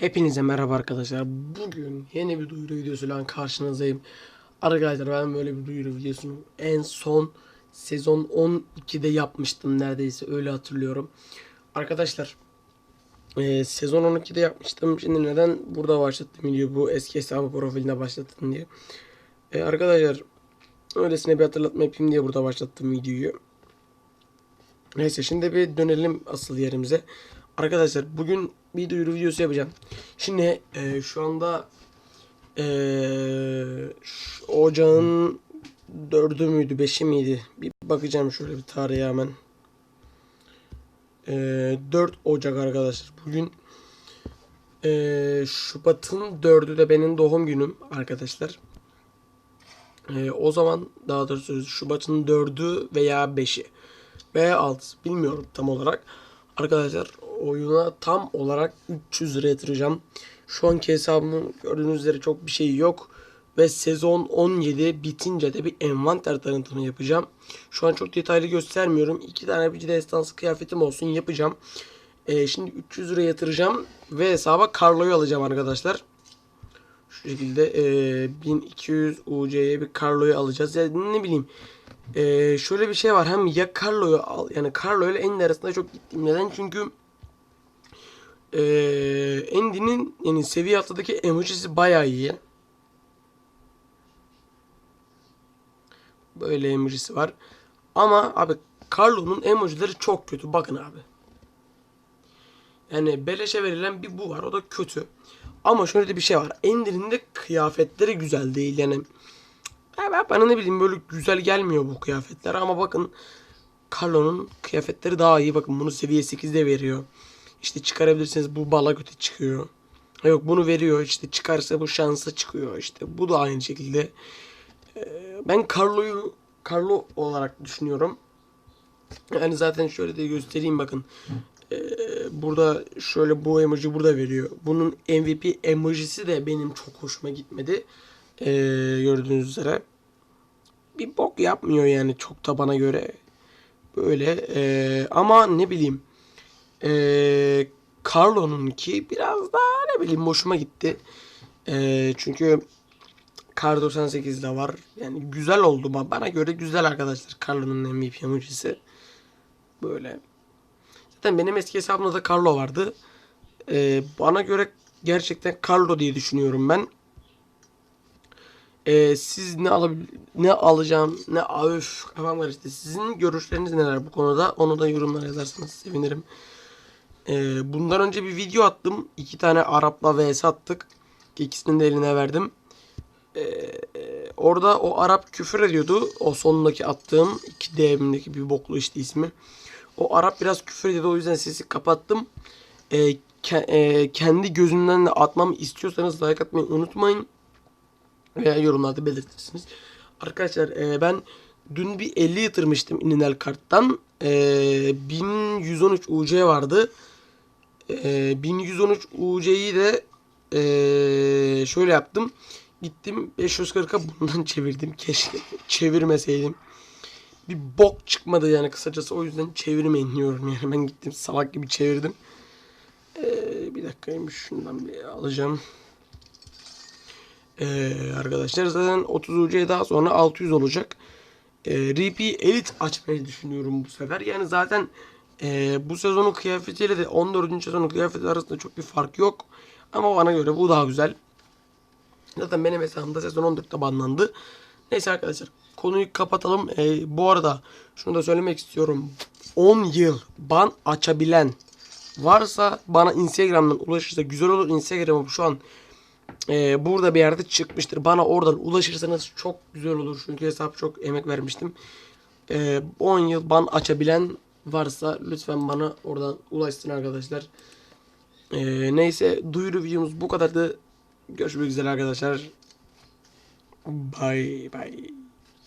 Hepinize merhaba arkadaşlar. Bugün yeni bir duyuru videosuyla karşınızdayım. Arkadaşlar ben böyle bir duyuru videosunu en son sezon 12'de yapmıştım neredeyse öyle hatırlıyorum. Arkadaşlar e, sezon 12'de yapmıştım. Şimdi neden burada başlattım video bu eski hesabı profiline başlattım diye. E, arkadaşlar öylesine bir hatırlatma yapayım diye burada başlattım videoyu. Neyse şimdi bir dönelim asıl yerimize. Arkadaşlar bugün bir duyuru videosu yapacağım. Şimdi e, şu anda e, ocağın dördü müydü beşi miydi? Bir bakacağım şöyle bir tarihe hemen. E, 4 Ocak arkadaşlar. Bugün e, Şubat'ın dördü de benim doğum günüm arkadaşlar. E, o zaman daha doğrusu Şubat'ın dördü veya beşi veya 6 bilmiyorum tam olarak. Arkadaşlar oyuna tam olarak 300 lira yatıracağım. Şu anki hesabımın gördüğünüz üzere çok bir şey yok. Ve sezon 17 bitince de bir envanter tanıtımı yapacağım. Şu an çok detaylı göstermiyorum. İki tane bir destansı kıyafetim olsun yapacağım. Ee, şimdi 300 lira yatıracağım. Ve hesaba Carlo'yu alacağım arkadaşlar. Şu şekilde e, 1200 UC'ye bir Carlo'yu alacağız. Yani ne bileyim. Ee, şöyle bir şey var. Hem ya Carlo'yu al yani Carlo ile Andy arasında çok gittim. Neden? Çünkü ee, Andy'nin yani seviye atladaki emojisi bayağı iyi. Böyle emojisi var. Ama abi Carlo'nun emojileri çok kötü. Bakın abi. Yani beleşe verilen bir bu var. O da kötü. Ama şöyle de bir şey var. Andy'nin de kıyafetleri güzel değil. Yani bana ne bileyim böyle güzel gelmiyor bu kıyafetler ama bakın Carlo'nun kıyafetleri daha iyi. Bakın bunu seviye 8'de veriyor. İşte çıkarabilirsiniz bu bala kötü çıkıyor. Yok bunu veriyor işte çıkarsa bu şansa çıkıyor işte bu da aynı şekilde. Ee, ben Carlo'yu Carlo olarak düşünüyorum. Yani zaten şöyle de göstereyim bakın. Ee, burada şöyle bu emoji burada veriyor. Bunun MVP emojisi de benim çok hoşuma gitmedi. Ee, gördüğünüz üzere. Bir bok yapmıyor yani çok da bana göre. Böyle ama ne bileyim. Ee, Carlo'nunki biraz daha ne bileyim hoşuma gitti. Ee, çünkü Kar 98 de var. Yani güzel oldu. Ba- Bana göre güzel arkadaşlar Carlo'nun MVP emojisi. Böyle. Zaten benim eski hesabımda da Carlo vardı. Ee, bana göre gerçekten Carlo diye düşünüyorum ben. Ee, siz ne alabil ne alacağım ne öf kafam karıştı. Sizin görüşleriniz neler bu konuda? Onu da yorumlara yazarsanız sevinirim. Ee, bundan önce bir video attım. İki tane Arap'la vs attık. İkisini de eline verdim. Ee, orada o Arap küfür ediyordu. O sonundaki attığım iki DM'deki bir boklu işte ismi. O Arap biraz küfür ediyordu. O yüzden sesi kapattım. Ee, ke- e, kendi gözümden de atmamı istiyorsanız like atmayı unutmayın. Veya yorumlarda belirtirsiniz. Arkadaşlar e, ben dün bir 50 yatırmıştım Ininel karttan. E, 1113 UC vardı. E, 1113 UC'yi de e, şöyle yaptım. Gittim 540'a bundan çevirdim. Keşke çevirmeseydim. Bir bok çıkmadı yani kısacası. O yüzden çevirmeyin diyorum yani. Ben gittim salak gibi çevirdim. E, bir dakikaymış şundan bir alacağım. Ee, arkadaşlar zaten 30 UC daha sonra 600 olacak. Ee, RP Elite açmayı düşünüyorum bu sefer. Yani zaten e, bu sezonun kıyafetiyle de 14. sezonun kıyafeti arasında çok bir fark yok. Ama bana göre bu daha güzel. Zaten benim hesabımda sezon 14'te banlandı. Neyse arkadaşlar konuyu kapatalım. Ee, bu arada şunu da söylemek istiyorum. 10 yıl ban açabilen varsa bana Instagram'dan ulaşırsa güzel olur. Instagram'ım şu an ee, burada bir yerde çıkmıştır. Bana oradan ulaşırsanız çok güzel olur. Çünkü hesap çok emek vermiştim. Ee, 10 yıl ban açabilen varsa lütfen bana oradan ulaşsın arkadaşlar. Ee, neyse duyuru videomuz bu kadardı. Görüşmek üzere arkadaşlar. Bye bye.